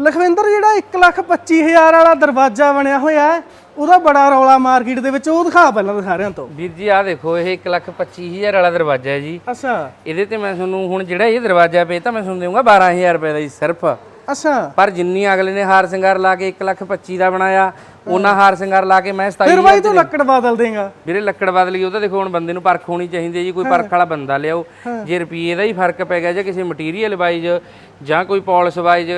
ਲਖਵਿੰਦਰ ਜਿਹੜਾ 125000 ਵਾਲਾ ਦਰਵਾਜ਼ਾ ਬਣਿਆ ਹੋਇਆ ਹੈ ਉਹਦਾ ਬੜਾ ਰੌਲਾ ਮਾਰਕੀਟ ਦੇ ਵਿੱਚ ਉਹ ਦਿਖਾ ਪਹਿਲਾਂ ਤਾਂ ਸਾਰਿਆਂ ਤੋਂ। ਵੀਰ ਜੀ ਆਹ ਦੇਖੋ ਇਹ 125000 ਵਾਲਾ ਦਰਵਾਜ਼ਾ ਹੈ ਜੀ। ਅੱਛਾ। ਇਹਦੇ ਤੇ ਮੈਂ ਤੁਹਾਨੂੰ ਹੁਣ ਜਿਹੜਾ ਇਹ ਦਰਵਾਜ਼ਾ ਪਏ ਤਾਂ ਮੈਂ ਤੁਹਾਨੂੰ ਦੇਵਾਂਗਾ 12000 ਰੁਪਏ ਦਾ ਜੀ ਸਿਰਫ। ਅੱਛਾ। ਪਰ ਜਿੰਨੀ ਅਗਲੇ ਨੇ ਹਾਰ ਸ਼ਿੰਗਾਰ ਲਾ ਕੇ 1,25 ਦਾ ਬਣਾਇਆ ਉਹਨਾਂ ਹਾਰ ਸ਼ਿੰਗਾਰ ਲਾ ਕੇ ਮੈਂ 27 ਫਿਰ ਬਾਈ ਤੂੰ ਲੱਕੜ ਬਦਲ ਦੇਗਾ। ਵੀਰੇ ਲੱਕੜ ਬਦਲ ਗਈ ਉਹ ਤਾਂ ਦੇਖੋ ਹੁਣ ਬੰਦੇ ਨੂੰ ਪਰਖ ਹੋਣੀ ਚਾਹੀਦੀ ਹੈ ਜੀ ਕੋਈ ਪਰਖ ਵਾਲਾ ਬੰਦਾ ਲਿਆਓ। ਜੇ ਰੁਪਈਏ ਦਾ ਹੀ ਫ਼ਰਕ ਪੈ ਗਿਆ ਜਾਂ ਕਿਸੇ ਮਟੀਰੀਅਲ ਵਾਈਜ਼ ਜਾਂ ਕੋਈ ਪਾਲਿਸ਼ ਵਾਈਜ਼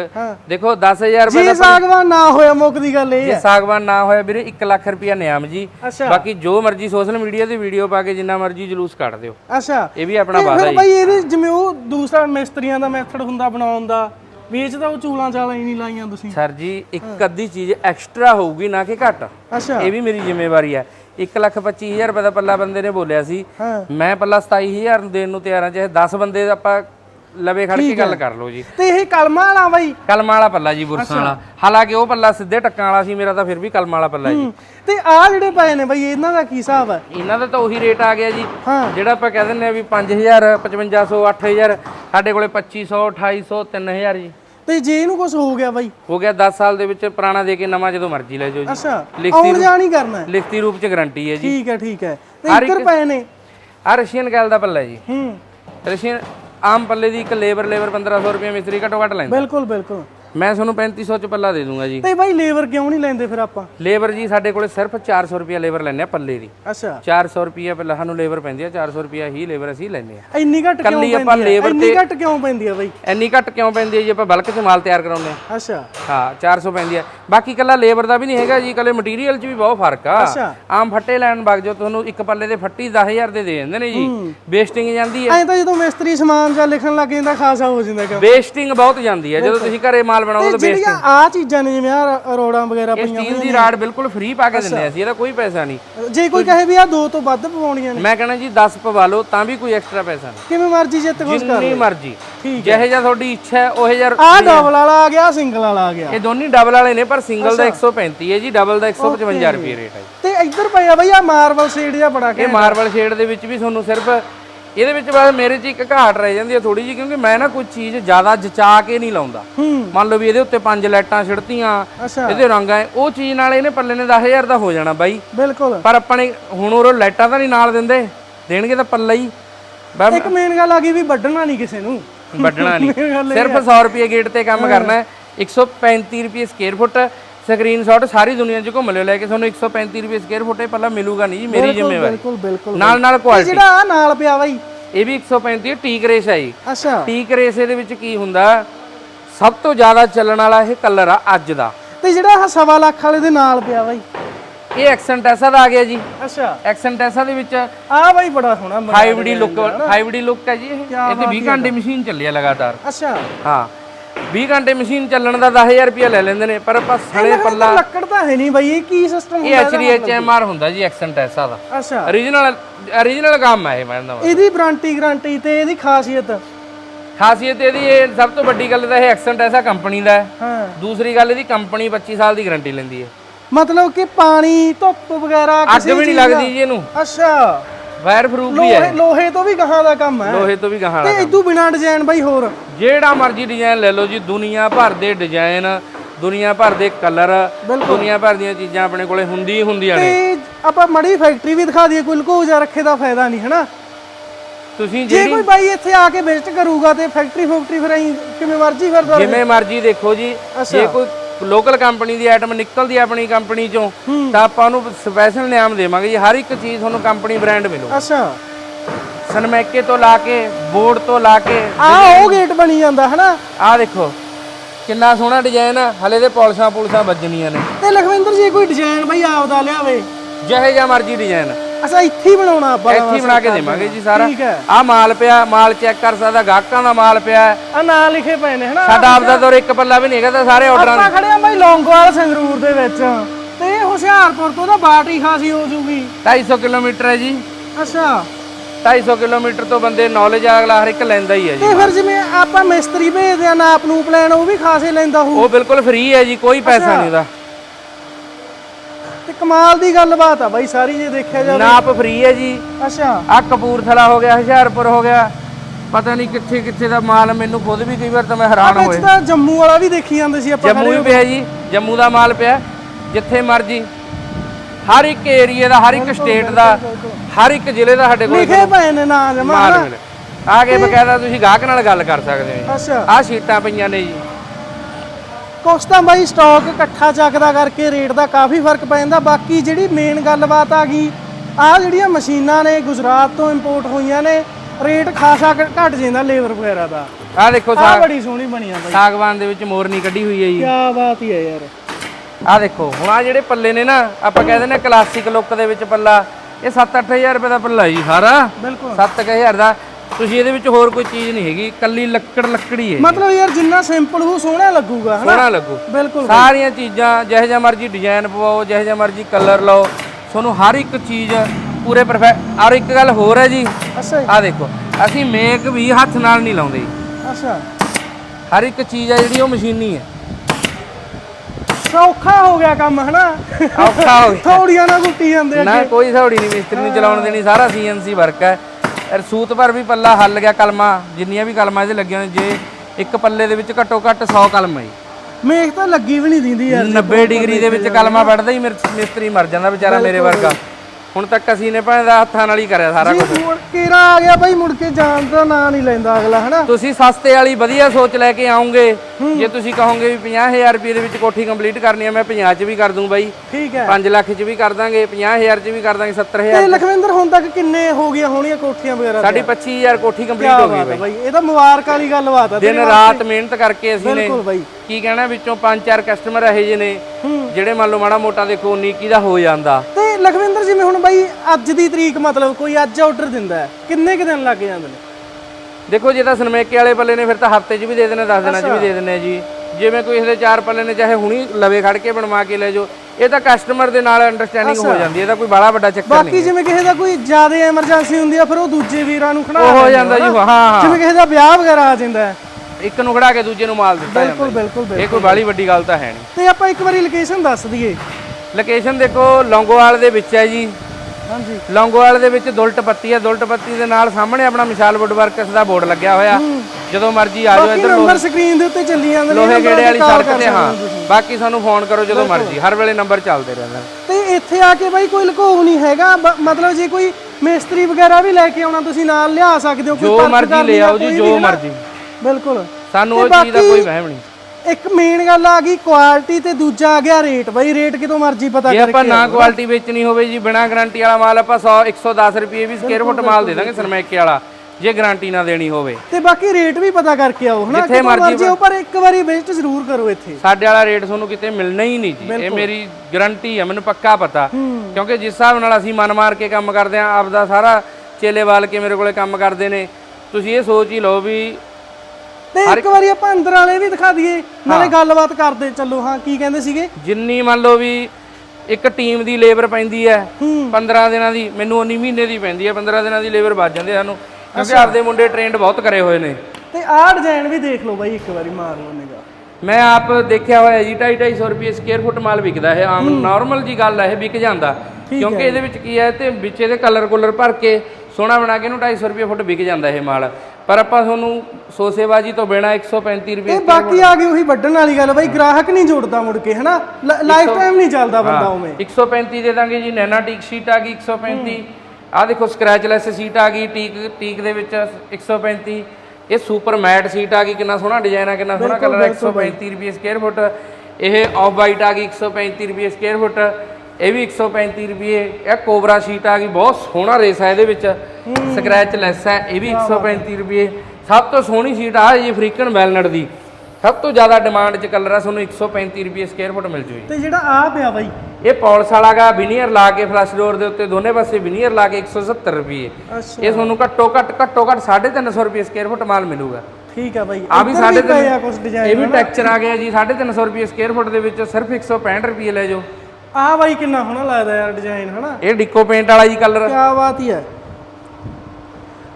ਦੇਖੋ 10000 ਰੁਪਏ ਜੇ ਸਾਗਵਾਨ ਨਾ ਹੋਇਆ ਮੁੱਕ ਦੀ ਗੱਲ ਇਹ ਜੇ ਹੈ। ਸਾਗਵਾਨ ਨਾ ਹੋਇਆ ਵੀਰੇ 1 ਲੱਖ ਰੁਪਿਆ ਨਿਆਮ ਜੀ। ਬਾਕੀ ਜੋ ਮਰਜ਼ੀ ਸੋਸ਼ਲ ਮੀਡੀਆ ਤੇ ਵੀਡੀਓ ਪਾ ਕੇ ਜਿੰਨਾ ਮਰਜ਼ੀ ਜਲੂਸ ਕੱਢ ਦਿਓ। ਅੱਛਾ। ਇਹ ਵੀ ਆਪਣਾ ਵਾਦਾ ਫਿਰ ਜੀ ਬਾਈ ਇਹਦੇ ਜਿਵੇਂ ਉਹ ਦੂਸਰਾ ਮਿਸਤਰੀਆਂ ਦਾ ਮੈਥਡ ਹੁੰਦਾ ਬਣਾਉਣ ਦਾ। ਵੇਚ ਤਾਂ ਉਹ ਚੂਲਾਂ ਚਾਲਾਂ ਹੀ ਨਹੀਂ ਲਾਈਆਂ ਤੁਸੀਂ। ਸਰ ਜੀ ਇੱਕ ਅੱਧੀ ਚੀਜ਼ ਐਕਸਟਰਾ ਹੋਊਗੀ ਨਾ ਕਿ ਘੱਟ। ਅੱਛਾ। ਇਹ ਵੀ ਮੇਰੀ ਜ਼ਿੰਮੇਵਾਰੀ ਹੈ। 1 ਲੱਖ 25000 ਰੁਪਏ ਦਾ ਪੱਲਾ ਬੰਦੇ ਨੇ ਬੋਲਿਆ ਸੀ। ਮੈਂ ਪੱਲਾ 27000 ਨੂੰ ਦੇਣ ਨੂੰ ਤਿਆਰ ਹਾਂ ਚਾਹੇ 10 ਬੰਦੇ ਆਪਾਂ ਲਵੇ ਖੜ ਕੇ ਗੱਲ ਕਰ ਲਓ ਜੀ। ਤੇ ਇਹ ਕਲਮਾਂ ਵਾਲਾ ਬਾਈ। ਕਲਮਾਂ ਵਾਲਾ ਪੱਲਾ ਜੀ ਬੁਰਸਾਂ ਵਾਲਾ। ਹਾਲਾਂਕਿ ਉਹ ਪੱਲਾ ਸਿੱਧੇ ਟੱਕਾਂ ਵਾਲਾ ਸੀ ਮੇਰਾ ਤਾਂ ਫਿਰ ਵੀ ਕਲਮਾਂ ਵਾਲਾ ਪੱਲਾ ਜੀ। ਤੇ ਆ ਜਿਹੜੇ ਪਏ ਨੇ ਬਾਈ ਇਹਨਾਂ ਦਾ ਕੀ ਹਿਸਾਬ ਹੈ? ਇਹਨਾਂ ਦਾ ਤਾਂ ਉਹੀ ਰੇਟ ਆ ਗਿਆ ਜੀ। ਜਿਹੜਾ ਆਪਾਂ ਕਹਿ ਦਿੰਦੇ ਆ ਵੀ 5000 5500 8000 ਸਾਡੇ ਕੋਲੇ 2500 2800 3000 ਜੀ। ਤੇ ਜੇ ਇਹਨੂੰ ਕੁਝ ਹੋ ਗਿਆ ਬਾਈ? ਹੋ ਗਿਆ 10 ਸਾਲ ਦੇ ਵਿੱਚ ਪੁਰਾਣਾ ਦੇ ਕੇ ਨਵਾਂ ਜਦੋਂ ਮਰਜ਼ੀ ਲੈ ਜਾਓ ਜੀ। ਅੱਛਾ ਲਿਖਤੀ ਆਉਣ ਜਾਣ ਹੀ ਕਰਨਾ ਹੈ। ਲਿਖਤੀ ਰੂਪ ਚ ਗਾਰੰਟੀ ਹੈ ਜੀ। ਠੀਕ ਹੈ ਠੀਕ ਹੈ। ਤੇ ਇੱਧਰ ਪਏ ਨੇ। ਆ ਰਸ਼ੀਅਨ ਗੈਲ ਦਾ ਪੱਲਾ ਹੈ ਜੀ। ਹੂੰ। ਰਸ਼ੀਅਨ ਆਮ ਪੱਲੇ ਦੀ ਇੱਕ ਲੇਬਰ ਲੇਬਰ 1500 ਰੁਪਏ ਮਿਸਤਰੀ ਘੱਟੋ ਘੱਟ ਲੈਂਦਾ। ਬਿਲਕੁਲ ਬਿਲਕੁਲ। ਮੈਂ ਤੁਹਾਨੂੰ 3500 ਚ ਪੱਲਾ ਦੇ ਦੂੰਗਾ ਜੀ। ਤੇ ਬਾਈ ਲੇਬਰ ਕਿਉਂ ਨਹੀਂ ਲੈਂਦੇ ਫਿਰ ਆਪਾਂ? ਲੇਬਰ ਜੀ ਸਾਡੇ ਕੋਲੇ ਸਿਰਫ 400 ਰੁਪਏ ਲੇਬਰ ਲੈਂਦੇ ਆ ਪੱਲੇ ਦੀ। ਅੱਛਾ। 400 ਰੁਪਏ ਪਹਿਲਾਂ ਸਾਨੂੰ ਲੇਬਰ ਪੈਂਦੀ ਆ 400 ਰੁਪਏ ਹੀ ਲੇਬਰ ਅਸੀਂ ਲੈਂਦੇ ਆ। ਇੰਨੀ ਘੱਟ ਕਿਉਂ ਪੈਂਦੀ ਆਪਾਂ ਹੈ labor ਇੰਨੀ ਘੱਟ ਕਿਉਂ ਪੈਂਦੀ ਹੈ ਬਾਈ? ਇੰਨੀ ਘੱਟ ਕਿਉਂ ਪੈਂਦੀ ਹੈ ਜੀ? ਆਪਾਂ ਬਲਕ 'ਚ ਮਾਲ ਤਿਆਰ ਕਰਾਉਂਦੇ ਆ। ਅੱਛਾ। ਹਾਂ 400 ਪੈਂਦੀ ਆ। ਬਾਕੀ ਕੱਲਾ ਲੇਬਰ ਦਾ ਵੀ ਨਹੀਂ ਹੈਗਾ ਜੀ ਕੱਲੇ ਮਟੀਰੀਅਲ 'ਚ ਵੀ ਬਹੁਤ ਫ਼ਰਕ ਆ। ਆਮ ਫੱਟੇ ਲੈਣ ਵਗ ਜਾਓ ਤੁਹਾਨੂੰ ਇੱਕ ਪੱਲੇ ਦੇ ਫੱਟੀ 10000 ਦੇ ਦੇ ਦਿੰਦੇ ਨੇ ਜੀ। ਵੇਸਟਿੰਗ ਜਾਂਦੀ ਹੈ ਐਂ ਤਾਂ ਜਦੋਂ ਮਿਸਤਰੀ ਸਮਾਨ ਜਾਂ ਲਿਖਣ ਲੱਗ ਜਾਂਦਾ ਖਾਸਾ ਹੋ ਜਾਂਦਾ ਕੰਮ। ਵੇਸਟਿੰਗ ਬਹੁਤ ਜਾਂਦੀ ਹੈ ਜਦੋਂ ਤੁਸੀਂ ਘਰੇ ਮਾਲ ਬਣਾਓ ਤਾਂ ਜਿਹੜੀਆਂ ਆ ਚੀਜ਼ਾਂ ਨੇ ਜਿਵੇਂ ਆ ਰੋੜਾਂ ਵਗੈਰਾ ਇਹ ਸਟੀਲ ਦੀ ਰਾਡ ਬਿਲਕੁਲ ਫ੍ਰੀ ਪਾ ਕੇ ਦਿੰਦੇ ਆ ਅਸੀਂ ਇਹਦਾ ਕੋਈ ਪੈਸਾ ਨਹੀਂ। ਜੇ ਕੋਈ ਕਹੇ ਵੀ ਆ ਦੋ ਤੋਂ ਵੱਧ ਪਵਾਉਣੀਆਂ ਨੇ। ਮੈਂ ਕਹਿੰਦਾ ਜੀ 10 ਪਵਾ ਲਓ ਤਾਂ ਵੀ ਕੋਈ ਐਕਸਟਰਾ ਪੈਸਾ ਨਹੀਂ। ਕਿਵੇਂ ਮਰਜ਼ੀ ਜਿੱਤ ਖੁਸ਼ ਕਰ ਜਿੰਨੀ ਮਰਜ਼ੀ। ਜਿਹੇ ਜਿਹਾ ਤੁਹਾਡੀ ਇੱਛਾ ਹੈ ਉਹ ਜਿਹਾ ਆ ਡਬਲ ਵਾਲਾ ਆ ਗਿਆ ਸਿੰਗਲ ਵਾਲਾ ਆ ਗਿਆ। ਇਹ ਦੋਨੀ ਡਬਲ ਵਾਲੇ ਨੇ ਪਰ ਸਿੰਗਲ ਦਾ 135 ਹੈ ਜੀ ਡਬਲ ਦਾ 155 ਰੁਪਏ ਰੇਟ ਹੈ ਜੀ। ਤੇ ਇੱਧਰ ਪਿਆ ਬਈ ਆ ਮਾਰਬਲ ਸ਼ੇਡ ਜਿਹਾ ਬੜਾ ਇਹ ਮਾਰਬਲ ਸ਼ੇਡ ਦੇ ਵਿੱਚ ਵੀ ਤੁਹਾਨੂੰ ਸਿਰਫ ਇਹਦੇ ਵਿੱਚ ਬਸ ਮੇਰੇ 'ਚ ਇੱਕ ਘਾਟ ਰਹਿ ਜਾਂਦੀ ਹੈ ਥੋੜੀ ਜੀ ਕਿਉਂਕਿ ਮੈਂ ਨਾ ਕੋਈ ਚੀਜ਼ ਜ਼ਿਆਦਾ ਜਚਾ ਕੇ ਨਹੀਂ ਲਾਉਂਦਾ। ਮੰਨ ਲਓ ਵੀ ਇਹਦੇ ਉੱਤੇ ਪੰਜ ਲਾਈਟਾਂ ਛਿੜਤੀਆਂ ਇਹਦੇ ਰੰਗ ਆਏ ਉਹ ਚੀਜ਼ ਨਾਲ ਇਹਨੇ ਪੱਲੇ ਨੇ 10000 ਦਾ ਹੋ ਜਾਣਾ ਬਾਈ। ਬਿਲਕੁਲ। ਪਰ ਆਪਾਂ ਨੇ ਹੁਣ ਉਹ ਲਾਈਟਾਂ ਤਾਂ ਨਹੀਂ ਨਾਲ ਦਿੰਦੇ ਦੇਣਗੇ ਤਾਂ ਪੱਲਾ ਹੀ। ਇੱਕ ਮੇਨ ਗੱਲ ਆ ਗਈ ਵੀ ਵੱਢਣਾ ਨਹੀਂ ਕਿਸੇ ਨੂੰ। ਵੱਢਣਾ ਨਹੀਂ। ਸਿਰਫ 100 ਰੁਪਏ ਗੇਟ ਤੇ ਕੰਮ ਕਰਨਾ ਹੈ। 135 ਰੁਪਏ ਸਕੁਅਰ ਫੁੱਟ ਸਕਰੀਨਸ਼ਾਟ ਸਾਰੀ ਦੁਨੀਆ 'ਚ ਘੁੰਮ ਲਿਓ ਲੈ ਕੇ ਤੁਹਾਨੂੰ 135 ਰੁਪਏ ਸਕੁਅਰ ਫੁੱਟ ਇਹ ਪੱਲਾ ਮਿਲੂਗਾ ਨਹੀਂ ਜੀ ਮੇਰੀ ਜ਼ਿੰਮੇਵਾਰੀ। ਬਿਲਕੁਲ ਬਿਲਕੁਲ ਨਾਲ ਨਾਲ ਕੁਆਲਿਟੀ ਜਿਹੜਾ ਆ ਨਾਲ ਪਿਆ ਬਾਈ। ਇਹ ਵੀ 135 ਹੈ ਟੀਕ ਰੇਸ ਹੈ ਜੀ। ਅੱਛਾ। ਟੀਕ ਰੇਸ ਇਹਦੇ ਵਿੱਚ ਕੀ ਹੁੰਦਾ? ਸਭ ਤੋਂ ਜ਼ਿਆਦਾ ਚੱਲਣ ਵਾਲਾ ਇਹ ਕਲਰ ਆ ਅੱਜ ਦਾ। ਤੇ ਜਿਹੜਾ ਆ ਸਵਾ ਲੱਖ ਵਾਲੇ ਦੇ ਨਾਲ ਪਿਆ ਬਾਈ। ਇਹ ਐਕਸੈਂਟ ਐਸਾ ਦਾ ਆ ਗਿਆ ਜੀ। ਅੱਛਾ। ਐਕਸੈਂਟ ਐਸਾ ਦੇ ਵਿੱਚ ਆ ਬਾਈ ਬੜਾ ਸੋਹਣਾ ਬਣਿਆ 5D ਲੁੱਕ 5D ਲੁੱਕ ਹੈ ਜੀ ਇਹ। ਤੇ 20 ਘੰਟੇ ਮਸ਼ੀਨ ਚੱਲੀ ਆ ਲਗਾਤਾਰ। ਅੱਛਾ। ਹਾਂ। 20 ਘੰਟੇ ਮਸ਼ੀਨ ਚੱਲਣ ਦਾ 10000 ਰੁਪਏ ਲੈ ਲੈਂਦੇ ਨੇ ਪਰ ਆਪਾਂ ਸਣੇ ਪੱਲਾ ਲੱਕੜ ਤਾਂ ਹੈ ਨਹੀਂ ਬਾਈ ਇਹ ਕੀ ਸਿਸਟਮ ਇਹ ਐਚਡੀ ਐਚਐਮਆਰ ਹੁੰਦਾ ਜੀ ਐਕਸੈਂਟ ਐਸਾ ਦਾ। ਅੱਛਾ। Origignal origignal ਕੰਮ ਹੈ ਇਹ ਮੈਂ ਦਾ ਇਹਦੀ ਵਾਰੰਟੀ ਗਾਰੰਟੀ ਤੇ ਇਹਦੀ ਖਾਸੀਅਤ? ਖਾਸੀਅਤ ਇਹਦੀ ਇਹ ਸਭ ਤੋਂ ਵੱਡੀ ਗੱਲ ਤਾਂ ਇਹ ਐਕਸੈਂਟ ਐਸਾ ਕੰਪਨੀ ਦਾ ਹੈ। ਹਾਂ। ਦੂਸਰੀ ਗੱਲ ਇਹਦੀ ਕੰਪਨੀ 25 ਸਾਲ ਦੀ ਗਾਰੰਟੀ ਲੈਂਦੀ ਹੈ। ਮਤਲਬ ਕਿ ਪਾਣੀ ਧੁੱਪ ਵਗੈਰਾ ਅੱਗ ਕਿਸੇ ਵੀ ਨਹੀਂ ਦਾ- ਲੱਗਦੀ ਜੀ ਇਹਨੂੰ। ਅੱਛਾ। ਵਾਇਰ ਪ੍ਰੂਫ ਵੀ ਹੈ ਲੋਹੇ ਲੋਹੇ ਤੋਂ ਵੀ ਗਾਹਾਂ ਦਾ ਕੰਮ ਹੈ। ਲੋਹੇ ਤੋਂ ਵੀ ਗਾਹਾਂ ਤੇ ਵਾਲਾ ਇਦੋਂ ਬਿਨਾ ਡਿਜ਼ਾਈਨ ਬਾਈ ਹੋਰ। ਜਿਹੜਾ ਮਰਜ਼ੀ ਡਿਜ਼ਾਈਨ ਲੈ ਲਓ ਜੀ ਦੁਨੀਆ ਭਰ ਦੇ ਡਿਜ਼ਾਈਨ ਦੁਨੀਆ ਭਰ ਦੇ ਕਲਰ ਦੁਨੀਆ ਭਰ ਦੀਆਂ ਚੀਜ਼ਾਂ ਆਪਣੇ ਕੋਲੇ ਹੁੰਦੀ ਹੁੰਦੀਆਂ ਨੇ। ਤੇ ਆਪਾਂ ਮੜੀ ਫੈਕਟਰੀ ਵੀ ਦਿਖਾ ਦਈਏ ਕੋਈ ਲੁਕੋ ਜਾ ਰੱਖੇ ਦਾ ਫਾਇਦਾ ਨਹੀਂ ਹਨਾ? ਤੁਸੀਂ ਜੇ ਜਿਹੜੀ ਕੋਈ ਬਾਈ ਇੱਥੇ ਆ ਕੇ ਵਿਜ਼ਿਟ ਕਰੂਗਾ ਤੇ ਫੈਕਟਰੀ ਫੈਕਟਰੀ ਫਿਰ ਐਂ ਕਿਵੇਂ ਮਰਜ਼ੀ ਫਿਰਦਾ ਰਹੇ। ਜਿਵੇਂ ਮਰਜ਼ੀ ਦੇਖੋ ਜੀ ਜੇ ਕੋਈ ਲੋਕਲ ਕੰਪਨੀ ਦੀ ਆਈਟਮ ਨਿਕਲਦੀ ਹੈ ਆਪਣੀ ਕੰਪਨੀ ਚੋਂ ਤਾਂ ਆਪਾਂ ਉਹਨੂੰ ਸਪੈਸ਼ਲ ਨਿਯਮ ਦੇਵਾਂਗੇ ਜੀ ਹਰ ਇੱਕ ਚੀਜ਼ ਤੁਹਾਨੂੰ ਕੰਪਨੀ ਬ੍ਰਾਂਡ ਮਿਲੂ। ਅੱਛਾ। ਸਨਮੈਕੇ ਤੋਂ ਲਾ ਕੇ ਬੋਰਡ ਤੋਂ ਲਾ ਕੇ ਆ ਉਹ ਗੇਟ ਬਣੀ ਜਾਂਦਾ ਹਨਾ? ਆਹ ਦੇਖੋ ਕਿੰਨਾ ਸੋਹਣਾ ਡਿਜ਼ਾਈਨ ਆ। ਹਲੇ ਦੇ ਪਾਲਿਸ਼ਾਂ ਪੁਲਿਸਾਂ ਵੱਜਣੀਆਂ ਨੇ। ਤੇ ਲਖਵਿੰਦਰ ਜੀ ਕੋਈ ਡਿਜ਼ਾਈਨ ਬਾਈ ਆਪਦਾ ਲਿਆਵੇ। ਜਿਹੇ ਜਿਹਾ ਮਰਜ਼ੀ ਡਿਜ਼ਾਈਨ ਅਸਾਂ ਇੱਥੇ ਹੀ ਬਣਾਉਣਾ ਆਪਾਂ ਇੱਥੇ ਹੀ ਬਣਾ ਕੇ ਦੇਵਾਂਗੇ ਜੀ ਸਾਰਾ। ਆਹ ਮਾਲ ਪਿਆ ਮਾਲ ਚੈੱਕ ਕਰ ਸਕਦਾ ਗਾਹਕਾਂ ਦਾ ਮਾਲ ਪਿਆ। ਆ ਨਾਂ ਲਿਖੇ ਪਏ ਨੇ ਹਨਾ? ਸਾਡਾ ਆਪਦਾ ਤਾਂ ਇੱਕ ਪੱਲਾ ਵੀ ਨਹੀਂ ਹੈਗਾ ਤਾਂ ਸਾਰੇ ਆਰਡਰਾਂ ਆਪਾਂ ਖੜੇ ਆ ਬਾਈ ਲੌਂਗੋਵਾਲ ਸੰਗਰੂਰ ਦੇ ਵਿੱਚ। ਤੇ ਹੁਸ਼ਿਆਰਪੁਰ ਤੋਂ ਤਾਂ ਬਾਟਰੀ ਖਾਸੀ ਹੋ ਜੂਗੀ। 250 ਕਿਲੋਮੀਟਰ ਹੈ ਜੀ। ਅੱਛਾ। 250 ਕਿਲੋਮੀਟਰ ਤੋਂ ਬੰਦੇ ਨੌਲੇਜ ਅਗਲਾ ਹਰ ਇੱਕ ਲੈਂਦਾ ਹੀ ਹੈ ਜੀ। ਤੇ ਫਿਰ ਜਿਵੇਂ ਆਪਾਂ ਮਿਸਤਰੀ ਭੇਜਦੇ ਆ ਨਾਪ ਨੂੰ ਪਲਾਨ ਉਹ ਵੀ ਖਾਸੇ ਲੈਂਦਾ ਹੋਊ। ਉਹ ਬਿਲਕੁਲ ਫ੍ਰੀ ਹੈ ਜੀ ਕੋਈ ਪੈਸਾ ਨਹੀਂ ਉਹਦਾ। ਤੇ ਕਮਾਲ ਦੀ ਗੱਲਬਾਤ ਆ ਬਾਈ ਸਾਰੀ ਜੇ ਦੇਖਿਆ ਜਾਵੇ। ਨਾਪ ਫ੍ਰੀ ਹੈ ਜੀ। ਅੱਛਾ। ਆ ਕਪੂਰਥਲਾ ਹੋ ਗਿਆ ਹੁਸ਼ਿਆਰਪੁਰ ਹੋ ਗਿਆ। ਪਤਾ ਨਹੀਂ ਕਿੱਥੇ ਕਿੱਥੇ ਦਾ ਮਾਲ ਮੈਨੂੰ ਖੁਦ ਵੀ ਕਈ ਵਾਰ ਤਾਂ ਮੈਂ ਹੈਰਾਨ ਵਿੱਚ ਹੋਏ ਤਾਂ ਜੰਮੂ ਵਾਲਾ ਵੀ ਦੇਖੀ ਜਾਂਦੇ ਸੀ ਆਪਾਂ ਜੰਮੂ ਵੀ ਪਿਆ ਜੀ ਜੰਮੂ ਦਾ ਮਾਲ ਪਿਆ ਜਿੱਥੇ ਮਰਜ਼ੀ। ਹਰ ਇੱਕ ਏਰੀਆ ਦਾ ਹਰ ਇੱਕ ਸਟੇਟ ਦਾ। ਹਰ ਇੱਕ ਜ਼ਿਲ੍ਹੇ ਦਾ ਸਾਡੇ ਕੋਲ ਲਿਖੇ ਪਏ ਨੇ ਨਾਂ ਜਮਾ ਮਿਲੇ ਆ ਕੇ ਬਕਾਇਦਾ ਤੁਸੀਂ ਗਾਹਕ ਨਾਲ ਗੱਲ ਕਰ ਸਕਦੇ ਹੋ ਅੱਛਾ। ਆਹ ਸ਼ੀਟਾਂ ਪਈਆਂ ਨੇ ਜੀ। ਕੁਛ ਤਾਂ ਬਾਈ ਸਟਾਕ ਇਕੱਠਾ ਚੱਕਦਾ ਕਰਕੇ ਰੇਟ ਦਾ ਕਾਫੀ ਫ਼ਰਕ ਪੈ ਜਾਂਦਾ। ਬਾਕੀ ਜਿਹੜੀ ਮੇਨ ਗੱਲਬਾਤ ਆ ਗਈ ਆਹ ਜਿਹੜੀਆਂ ਮਸ਼ੀਨਾਂ ਨੇ ਗੁਜਰਾਤ ਤੋਂ ਇੰਪੋਰਟ ਹੋਈਆਂ ਨੇ ਰੇਟ ਖਾਸਾ ਘਟ ਜਾਂਦਾ ਲੇਬਰ ਵਗੈਰਾ ਦਾ। ਆਹ ਦੇਖੋ ਸਾਗ ਬੜੀ ਸੋਹਣੀ ਬਣੀ ਆ ਬਾਈ। ਸਾਗਵਾਨ ਦੇ ਵਿੱਚ ਮੋਰਨੀ ਕੱਢੀ ਹੋਈ ਹੈ ਜੀ। ਕੀ ਬਾਤ ਹੀ ਹੈ ਯਾਰ। ਆਹ ਦੇਖੋ ਹੁਣ ਆ ਜਿਹੜੇ ਪੱਲੇ ਨੇ ਨਾ ਆਪਾਂ ਕਹਿੰਦੇ ਨੇ ਕਲਾਸਿਕ ਲੁੱਕ ਦੇ ਵਿੱਚ ਪੱਲਾ। ਇਹ 7-8000 ਰੁਪਏ ਦਾ ਪੱਲਾ ਜੀ ਸਾਰਾ। ਬਿਲਕੁਲ। 7000 ਦਾ। ਤੁਸੀਂ ਇਹਦੇ ਵਿੱਚ ਹੋਰ ਕੋਈ ਚੀਜ਼ ਨਹੀਂ ਹੈਗੀ ਕੱਲੀ ਲੱਕੜ ਲੱਕੜੀ ਹੈ। ਮਤਲਬ ਯਾਰ ਜਿੰਨਾ ਸਿੰਪਲ ਹੋ ਸੋਹਣਾ ਲੱਗੂਗਾ ਹਨਾ? ਸੋਹਣਾ ਲੱਗੂ। ਬਿਲਕੁਲ। ਸਾਰੀਆਂ ਚੀਜ਼ਾਂ ਜਿਹੋ ਜਿਹਾ ਮਰਜ਼ੀ ਡਿਜ਼ਾਈਨ ਪਵਾਓ ਜਿਹੋ ਜਿਹਾ ਮਰਜ਼ੀ ਕਲਰ ਲਾਓ ਤੁਹਾਨੂੰ ਹਰ ਇੱਕ ਚੀਜ਼ ਪੂਰੇ ਪਰਫੈਕਟ ਔਰ ਇੱਕ ਗੱਲ ਹੋਰ ਹੈ ਜੀ ਅੱਛਾ ਆਹ ਦੇਖੋ ਅਸੀਂ ਮੇਕ ਵੀ ਹੱਥ ਨਾਲ ਨਹੀਂ ਲਾਉਂਦੇ। ਅੱਛਾ। ਹਰ ਇੱਕ ਚੀਜ਼ ਹੈ ਜਿਹੜੀ ਉਹ ਮਸ਼ੀਨੀ ਹੈ। ਸੌਖਾ ਹੋ ਗਿਆ ਕੰਮ ਹਨਾ? ਔਖਾ ਹੋ ਗਿਆ। ਥੋੜੀਆਂ ਨਾ ਗੁੱਟੀ ਜਾਂਦੇ ਨਾ ਕੋਈ ਥੋੜੀ ਨਹੀਂ ਮਿਸਤਰੀ ਨੂੰ ਚਲਾਉਣ ਦੇਣੀ ਸਾਰਾ ਸੀਐਨਸੀ ਵਰਕ ਹੈ। ਰਸੂਤ ਪਰ ਵੀ ਪੱਲਾ ਹੱਲ ਗਿਆ ਕਲਮਾ ਜਿੰਨੀਆਂ ਵੀ ਕਲਮਾਂ ਇਹਦੇ ਲੱਗੀਆਂ ਨੇ ਜੇ ਇੱਕ ਪੱਲੇ ਦੇ ਵਿੱਚ ਘੱਟੋ ਘੱਟ 100 ਕਲਮ ਹੈ। ਮੇਖ ਤਾਂ ਲੱਗੀ ਵੀ ਨਹੀਂ ਦਿੰਦੀ ਯਾਰ। 90 ਡਿਗਰੀ ਦੇ ਵਿੱਚ ਕਲਮਾ ਵੱਢਦਾ ਹੀ ਮਿਰ- ਮਿਸਤਰੀ ਮਰ ਜਾਂਦਾ ਵਿਚਾਰਾ ਮੇਰੇ ਵਰਗਾ। ਹੁਣ ਤੱਕ ਅਸੀਂ ਨੇ ਭਾਵੇਂ ਦਾ ਹੱਥਾਂ ਨਾਲ ਹੀ ਕਰਿਆ ਸਾਰਾ ਕੁਝ ਜੀ ਮੁੜ ਕੇਰਾ ਆ ਗਿਆ ਬਾਈ? ਮੁੜ ਕੇ ਜਾਣ ਦਾ ਨਾਂ ਨਹੀਂ ਲੈਂਦਾ ਅਗਲਾ ਹਨਾ? ਤੁਸੀਂ ਸਸਤੇ ਵਾਲੀ ਵਧੀਆ ਸੋਚ ਲੈ ਕੇ ਆਉਂਗੇ। ਜੇ ਤੁਸੀਂ ਕਹੋਗੇ ਵੀ 50000 ਰੁਪਏ ਦੇ ਵਿੱਚ ਕੋਠੀ ਕੰਪਲੀਟ ਕਰਨੀ ਹੈ ਮੈਂ 50 ਚ ਵੀ ਕਰ ਦੂੰ ਬਾਈ। ਠੀਕ ਹੈ। 5 ਲੱਖ ਚ ਵੀ ਕਰ ਦਾਂਗੇ 50000 ਚ ਵੀ ਕਰ ਦਾਂਗੇ 70000 ਤੇ ਲਖਵਿੰਦਰ ਹੁਣ ਤੱਕ ਕਿੰਨੇ ਹੋ ਗਈਆਂ ਹੋਣੀਆਂ ਕੋਠੀਆਂ ਵਗੈਰਾ ਸਾਡੀ 25000 ਕੋਠੀ ਕੰਪਲੀਟ ਹੋ ਗਈ ਬਾਤ ਹੈ ਬਾਈ ਇਹ ਤਾਂ ਮੁਬਾਰਕ ਵਾਲੀ ਗੱਲਬਾਤ ਆ ਦਿਨ ਰਾਤ ਮਿਹਨਤ ਕਰਕੇ ਅਸੀਂ ਨੇ ਬਿਲਕੁਲ ਬਾਈ। ਕੀ ਕਹਿਣਾ ਵਿੱਚੋਂ ਪੰਜ ਚਾਰ ਕਸਟਮਰ ਇਹੋ ਜਿਹੇ ਨੇ ਜਿਹੜੇ ਮੰਨ ਲਓ ਮਾੜਾ ਮੋਟਾ ਦੇਖੋ 19 ਦਾ ਹੋ ਜਾਂਦਾ। ਤੇ ਲਖਵਿੰਦਰ ਜਿਵੇਂ ਹੁਣ ਬਾਈ ਅੱਜ ਦੀ ਤਰੀਕ ਮਤਲਬ ਕੋਈ ਅੱਜ ਆਰਡਰ ਦਿੰਦਾ ਹੈ ਕਿੰਨੇ ਕੁ ਦਿਨ ਲੱਗ ਜਾਂਦੇ ਨੇ? ਦੇਖੋ ਜੇ ਤਾਂ ਸਨਮੇਕੇ ਵਾਲੇ ਪੱਲੇ ਨੇ ਫਿਰ ਤਾਂ ਹਫ਼ਤੇ 'ਚ ਵੀ ਦੇ ਦੇਣੇ 10 ਦਿਨਾਂ 'ਚ ਵੀ ਦੇ ਦਿੰਨੇ ਜੀ। ਜਿਵੇਂ ਕੋਈ ਇਹਦੇ ਚਾਰ ਪੱਲੇ ਨੇ ਚਾਹੇ ਹੁਣੀ ਲਵੇ ਖੜ ਕੇ ਬਣਵਾ ਕੇ ਲੈ ਜਾਓ ਇਹ ਤਾਂ ਕਸਟਮਰ ਦੇ ਨਾਲ ਅੰਡਰਸਟੈਂਡਿੰਗ ਹੋ ਜਾਂਦੀ ਹੈ ਇਹ ਤਾਂ ਕੋਈ ਬੜਾ ਵੱਡਾ ਚੱਕਰ ਨਹੀਂ ਬਾਕੀ ਜਿਵੇਂ ਕਿਸੇ ਦਾ ਕੋਈ ਜ਼ਿਆਦਾ ਐਮਰਜੈਂਸੀ ਹੁੰਦੀ ਆ ਫਿਰ ਉਹ ਦੂਜੇ ਵੀਰਾਂ ਨੂੰ ਖੜਾ ਹੋ ਜਾਂਦਾ ਜੀ। ਹਾਂ ਹਾਂ। ਜਿਵੇਂ ਕਿਸੇ ਦਾ ਵਿਆਹ ਵਗੈਰਾ ਆ ਜਾਂਦਾ ਇੱਕ ਨੂੰ ਖੜਾ ਕੇ ਦੂਜੇ ਨੂੰ ਮਾਲ ਦਿੱਤਾ ਜਾਂਦਾ ਬਿਲਕੁਲ ਬਿਲਕੁਲ ਇਹ ਕੋਈ ਬਾਲੀ ਵੱਡੀ ਗੱਲ ਤਾਂ ਹੈ ਨਹੀਂ। ਤੇ ਆਪਾਂ ਇੱਕ ਵਾਰੀ ਲੋਕੇਸ਼ਨ ਦੱਸ ਦਈਏ। ਲੋਕੇਸ਼ਨ ਦੇਖੋ ਲੌਂਗੋਵਾਲ ਦੇ ਵਿੱਚ ਹੈ ਜੀ। ਹਾਂਜੀ। ਲੌਂਗੋਵਾਲ ਦੇ ਵਿੱਚ ਦੁਲਟ ਪੱਤੀ ਹੈ। ਦੁਲਟ ਪੱਤੀ ਦੇ ਨਾਲ ਸਾਹਮਣੇ ਆਪਣਾ ਮਿਸਾਲ ਵੁੱਡ ਵਰਕਸ ਦਾ ਬੋਰਡ ਲੱਗਿਆ ਹੋਇਆ। ਜਦੋਂ ਮਰਜ਼ੀ ਆ ਜਾਓ ਇੱਧਰ ਨੰਬਰ ਸਕਰੀਨ ਦੇ ਉੱਤੇ ਚੱਲੀ ਜਾਂਦੇ ਨੇ ਲੋਹੇ ਗੇੜੇ ਵਾਲੀ ਸੜਕ ਤੇ ਹਾਂ। ਬਾਕੀ ਸਾਨੂੰ ਫੋਨ ਕਰੋ ਜਦੋਂ ਮਰਜ਼ੀ। ਹਰ ਵੇਲੇ ਨੰਬਰ ਚੱਲਦੇ ਰਹਿੰਦੇ ਨੇ। ਤੇ ਇੱਥੇ ਆ ਕੇ ਬਾਈ ਕੋਈ ਲੁਕੋਵ ਨਹੀਂ ਹੈਗਾ। ਮਤਲਬ ਜੇ ਕੋਈ ਮਿਸਤਰੀ ਵਗੈਰਾ ਵੀ ਲੈ ਕੇ ਆਉਣਾ ਤੁਸੀਂ ਨਾਲ ਲਿਆ ਸਕਦੇ ਹੋ ਕੋਈ ਜੋ ਮਰਜ਼ੀ ਲੈ ਆਓ ਜੀ, ਜੋ। ਮਰਜ਼ੀ। ਬਿਲਕੁਲ। ਸਾਨੂੰ ਉਹ ਚੀਜ਼ ਦਾ ਕੋਈ ਵਹਿਮ ਨਹੀਂ। ਇੱਕ ਮੇਨ ਗੱਲ ਆ ਗਈ ਕੁਆਲਿਟੀ ਤੇ ਦੂਜਾ ਆ ਗਿਆ ਰੇਟ ਬਾਈ ਰੇਟ ਕਿਤੋਂ ਮਰਜ਼ੀ ਪਤਾ ਜੇ ਕਰਕੇ ਆਪਾਂ ਨਾ ਕੁਆਲਿਟੀ ਵੇਚਣੀ ਹੋਵੇ ਜੀ ਬਿਨਾ ਗਾਰੰਟੀ ਵਾਲਾ ਮਾਲ ਆਪਾਂ 100 110 ਰੁਪਏ ਵੀ ਸਕੁਅਰ ਫੁੱਟ ਮਾਲ ਦੇ ਦਾਂਗੇ ਸਰਮੈਕੇ ਵਾਲਾ ਜੇ ਗਾਰੰਟੀ ਨਾ ਦੇਣੀ ਹੋਵੇ। ਤੇ ਬਾਕੀ ਰੇਟ ਵੀ ਪਤਾ ਕਰਕੇ ਆਓ। ਹਨਾ ਜਿੱਥੇ ਮਰਜ਼ੀ ਪਰ ਇੱਕ ਵਾਰੀ ਵਿਜ਼ਿਟ ਜ਼ਰੂਰ ਕਰੋ ਇੱਥੇ। ਸਾਡੇ ਵਾਲਾ ਰੇਟ ਤੁਹਾਨੂੰ ਕਿਤੇ ਮਿਲਣਾ ਹੀ ਨਹੀਂ ਜੀ। ਇਹ ਮੇਰੀ ਗਾਰੰਟੀ ਹੈ ਮੈਨੂੰ ਪੱਕਾ ਪਤਾ। ਕਿਉਂਕਿ ਜਿਸ ਹਿਸਾਬ ਨਾਲ ਅਸੀਂ ਮਨ ਮਾਰ ਕੇ ਕੰਮ ਕਰਦੇ ਆਂ ਆਪਦਾ ਸਾਰਾ ਚੇਲੇ ਵਾਲ ਕੇ ਮੇਰੇ ਕੋਲੇ ਕੰਮ ਕਰਦੇ ਨੇ। ਤੁਸੀਂ ਇਹ ਸੋਚ ਹੀ ਲਓ ਵੀ ਤੇ ਇੱਕ ਵਾਰੀ ਆਪਾਂ ਅੰਦਰ ਵਾਲੇ ਵੀ ਦਿਖਾ ਦਈਏ ਨਾਲੇ ਗੱਲਬਾਤ ਕਰਦੇ ਚੱਲੋ ਹਾਂ ਕੀ ਕਹਿੰਦੇ ਸੀਗੇ? ਜਿੰਨੀ ਮੰਨ ਲਓ ਵੀ ਇੱਕ ਟੀਮ ਦੀ ਲੇਬਰ ਪੈਂਦੀ ਹੈ 15 ਦਿਨਾਂ ਦੀ ਮੈਨੂੰ 19 ਮਹੀਨੇ ਦੀ ਪੈਂਦੀ ਹੈ 15 ਦਿਨਾਂ ਦੀ ਲੇਬਰ ਵੱਜ ਜਾਂਦੇ ਸਾਨੂੰ ਕਿਉਂਕਿ ਆਪਦੇ ਮੁੰਡੇ ਟ੍ਰੇਨਡ ਬਹੁਤ ਕਰੇ ਹੋਏ ਨੇ। ਤੇ ਆਹ ਡਿਜ਼ਾਈਨ ਵੀ ਦੇਖ ਲਓ ਬਾਈ ਇੱਕ ਵਾਰੀ ਮਾਰ ਲਓ ਨਿਗਾ ਮੈਂ ਆਪ ਦੇਖਿਆ ਹੋਇਆ ਜੀ 250 ਰੁਪਏ ਸਕੁਅਰ ਫੁੱਟ ਮਾਲ ਵਿਕਦਾ ਹੈ ਆਮ ਨਾਰਮਲ ਜੀ ਗੱਲ ਹੈ ਇਹ ਵਿਕ ਜਾਂਦਾ। ਕਿਉਂਕਿ ਇਹਦੇ ਵਿੱਚ ਕੀ ਹੈ ਤੇ ਵਿੱਚ ਇਹਦੇ ਕਲਰ ਕੁਲਰ ਭਰ ਕੇ ਸੋਹਣਾ ਬਣਾ ਕੇ ਇਹਨੂੰ 250 ਰੁਪਏ ਫੁੱਟ ਵਿਕ ਜਾਂਦਾ ਇਹ ਮਾਲ। ਪਰ ਆਪਾਂ ਤੁਹਾਨੂੰ ਸੋਸੇਬਾਜੀ ਤੋਂ ਬਿਨਾ 135 ਰੁਪਏ ਤੇ ਬਾਕੀ ਆ ਗਈ ਉਹੀ ਵੱਢਣ ਵਾਲੀ ਗੱਲ ਬਾਈ ਗ੍ਰਾਹਕ ਨਹੀਂ ਜੁੜਦਾ ਮੁੜ ਕੇ ਹਨਾ? ਲਾਈਫ ਟਾਈਮ ਨਹੀਂ ਚੱਲਦਾ ਬੰਦਾ ਉਵੇਂ। 135 ਦੇ ਦਾਂਗੇ ਜੀ ਨੈਨਾ ਟੀਕ ਸ਼ੀਟ ਆ ਗਈ 135 ਆ ਦੇਖੋ ਸਕ੍ਰੈਚਲੈਸ ਸ਼ੀਟ ਆ ਗਈ ਟੀਕ ਟੀਕ ਦੇ ਵਿੱਚ 135 ਇਹ ਸੁਪਰ ਮੈਟ ਸ਼ੀਟ ਆ ਗਈ ਕਿੰਨਾ ਸੋਹਣਾ ਡਿਜ਼ਾਈਨ ਆ ਕਿੰਨਾ ਸੋਹਣਾ ਕਲਰ 135 ਰੁਪਏ ਸਕੁਅਰ ਫੁੱਟ ਇਹ ਆਫ ਵਾਈਟ ਆ ਗਈ 135 ਰੁਪਏ ਸਕੁਅਰ ਫੁੱਟ ਇਹ ਵੀ 135 ਰੁਪਏ। ਇਹ ਕੋਬਰਾ ਸ਼ੀਟ ਆ ਗਈ ਬਹੁਤ ਸੋਹਣਾ ਰੇਸ ਹੈ ਇਹਦੇ ਵਿੱਚ। ਸਕ੍ਰੈਚਲੈਸ ਹੈ ਇਹ ਵੀ 135 ਰੁਪਏ। ਸਭ ਤੋਂ ਸੋਹਣੀ ਸ਼ੀਟ ਆ ਜੀ ਅਫਰੀਕਨ ਵੈਲਨਟ ਦੀ। ਸਭ ਤੋਂ ਜ਼ਿਆਦਾ ਡਿਮਾਂਡ 'ਚ ਕਲਰ ਆ ਤੁਹਾਨੂੰ 135 ਰੁਪਏ ਸਕੁਅਰ ਫੁੱਟ ਮਿਲ ਜੂ ਜੀ ਤੇ ਜਿਹੜਾ ਆ ਪਿਆ ਬਾਈ? ਇਹ ਪੌਲਸ ਵਾਲਾ ਗਾ ਵਿਨੀਅਰ ਲਾ ਕੇ ਫਲਸ਼ ਡੋਰ ਦੇ ਉੱਤੇ ਦੋਨੇ ਪਾਸੇ ਵਿਨੀਅਰ ਲਾ ਕੇ 170 ਰੁਪਏ। ਇਹ ਤੁਹਾਨੂੰ ਘੱਟੋ ਘੱਟ ਘੱਟੋ ਘੱਟ 350 ਰੁਪਏ ਸਕੁਅਰ ਫੁੱਟ ਮਾਲ ਮਿਲੂਗਾ। ਠੀਕ ਆ ਬਾਈ। ਆ ਵੀ ਇੱਧਰ ਸਾਡੇ ਪਏ ਆ ਕੁਝ ਇਹ ਡਿਜ਼ਾਈਨ ਵੀ ਟੈਕਚਰ ਆ ਗਿਆ ਜੀ 350 ਰੁਪਏ ਸਕੁਅਰ ਫੁੱਟ ਦੇ ਵਿੱਚ ਸਿਰਫ 165 ਰੁਪਏ ਲੈ ਜਾਓ। ਆ ਬਾਈ ਕਿੰਨਾ ਸੋਹਣਾ ਲੱਗਦਾ ਯਾਰ ਡਿਜ਼ਾਈਨ ਹਨਾ? ਇਹ ਡਿੱਕੋ ਪੇਂਟ ਵਾਲਾ ਜੀ ਕਲਰ ਕੀ ਬਾਤ ਹੀ ਹੈ।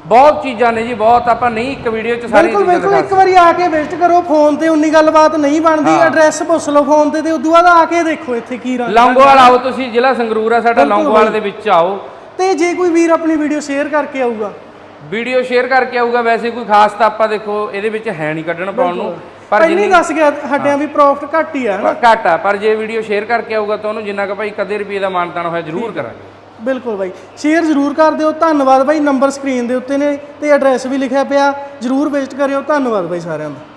ਬਹੁਤ ਚੀਜ਼ਾਂ ਨੇ ਜੀ ਬਹੁਤ ਆਪਾਂ ਨਹੀਂ ਇੱਕ ਵੀਡੀਓ 'ਚ ਸਾਰੀਆਂ ਬਿਲਕੁਲ ਬਿਲਕੁਲ ਇੱਕ ਵਾਰੀ ਆ ਕੇ ਵਿਜ਼ਿਟ ਕਰੋ ਫੋਨ ਤੇ ਉਨੀ ਗੱਲਬਾਤ ਨਹੀਂ ਬਣਦੀ ਐਡਰੈਸ ਪੁੱਛ ਲਓ ਫੋਨ ਤੇ ਤੇ ਉਦੋਂ ਬਾਅਦ ਆ ਕੇ ਦੇਖੋ ਇੱਥੇ ਕੀ ਰੰਗ ਲੌਂਗੋਵਾਲ ਆਓ ਤੁਸੀਂ ਜ਼ਿਲ੍ਹਾ ਸੰਗਰੂਰ ਆ ਸਾਡਾ ਲੌਂਗੋਵਾਲ ਦੇ ਵਿੱਚ ਆਓ। ਤੇ ਜੇ ਕੋਈ ਵੀਰ ਆਪਣੀ ਵੀਡੀਓ ਸ਼ੇਅਰ ਕਰਕੇ ਆਊਗਾ। ਵੀਡੀਓ ਸ਼ੇਅਰ ਕਰਕੇ ਆਊਗਾ ਵੈਸੇ ਕੋਈ ਖਾਸ ਤਾਂ ਆਪਾਂ ਦੇਖੋ ਇਹਦੇ ਵਿੱਚ ਹੈ ਨਹੀਂ ਕੱਢਣ ਪਾਉਣ ਨੂੰ। ਪਹਿਲਾਂ ਹੀ ਦੱਸ ਗਿਆ ਹੱਡਿਆਂ ਵੀ ਪ੍ਰੋਫਿਟ ਘੱਟ ਹੀ ਆ ਹਨਾ? ਪਰ ਘੱਟ ਆ ਪਰ ਜੇ ਵੀਡੀਓ ਸ਼ੇਅਰ ਕਰਕੇ ਆਊਗਾ ਤਾਂ ਉਹਨੂੰ ਜਿੰਨਾ ਕੁ ਭਾਈ ਕਦੇ ਰੁਪਏ ਦਾ ਮਾਨਤਾਨ ਹੋਇਆ ਜ਼ਰੂਰ ਕਰਾਂਗੇ। ਬਿਲਕੁਲ ਬਾਈ। ਸ਼ੇਅਰ ਜ਼ਰੂਰ ਕਰ ਦਿਓ। ਧੰਨਵਾਦ ਬਾਈ ਨੰਬਰ ਸਕਰੀਨ ਦੇ ਉੱਤੇ ਨੇ ਤੇ ਐਡਰੈਸ ਵੀ ਲਿਖਿਆ ਪਿਆ। ਜ਼ਰੂਰ ਵਿਜ਼ਿਟ ਕਰਿਓ। ਧੰਨਵਾਦ ਬਾਈ ਸਾਰਿਆਂ ਦਾ।